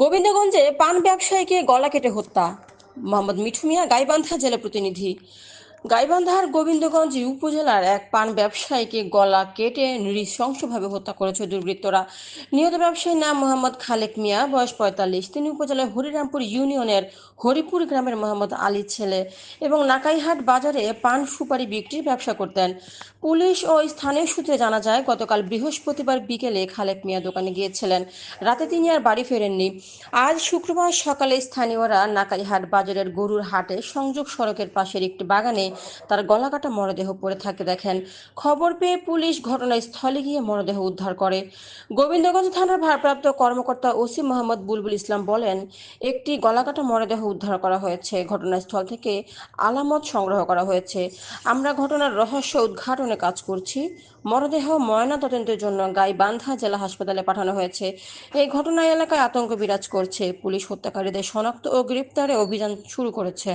গোবিন্দগঞ্জে পান ব্যবসায়ীকে গলা কেটে হত্যা। মোহাম্মদ মিঠু মিয়া গাইবান্ধা জেলা প্রতিনিধি। গাইবান্ধার গোবিন্দগঞ্জ উপজেলার এক পান ব্যবসায়ীকে গলা কেটে নৃশংসভাবে হত্যা করেছে দুর্বৃত্তরা। নিহত ব্যবসায়ীর নাম মোহাম্মদ খালেক মিয়া, বয়স পঁয়তাল্লিশ। তিনি উপজেলার হরিরামপুর ইউনিয়নের হরিপুর গ্রামের মোহাম্মদ আলীর ছেলে এবং নাকাইহাট বাজারে পান সুপারি বিক্রির ব্যবসা করতেন। পুলিশ ও স্থানীয় সূত্রে জানা যায়, গতকাল বৃহস্পতিবার বিকেলে খালেক মিয়া দোকানে গিয়েছিলেন। রাতে তিনি আর বাড়ি ফেরেননি। আজ শুক্রবার সকালে স্থানীয়রা নাকাইহাট বাজারের গরুর হাটে সংযোগ সড়কের পাশের একটি বাগানে তার গলাকাটা মরদেহ পড়ে থাকে, দেখেন। খবর পেয়ে পুলিশ ঘটনাস্থলে গিয়ে মরদেহ উদ্ধার করে। গোবিন্দগঞ্জ থানার ভারপ্রাপ্ত কর্মকর্তা ওসি মোহাম্মদ বুলবুল ইসলাম বলেন, একটি গলাকাটা মরদেহ উদ্ধার করা হয়েছে। ঘটনাস্থল থেকে আলামত সংগ্রহ করা হয়েছে। আমরা ঘটনার রহস্য উদ্ঘাটনে কাজ করছি। মরদেহ ময়না তদন্তের জন্য গাইবান্ধা জেলা হাসপাতালে পাঠানো হয়েছে। এই ঘটনা এলাকায় আতঙ্ক বিরাজ করছে। পুলিশ হত্যাকারীদের শনাক্ত ও গ্রেপ্তারে অভিযান শুরু করেছে।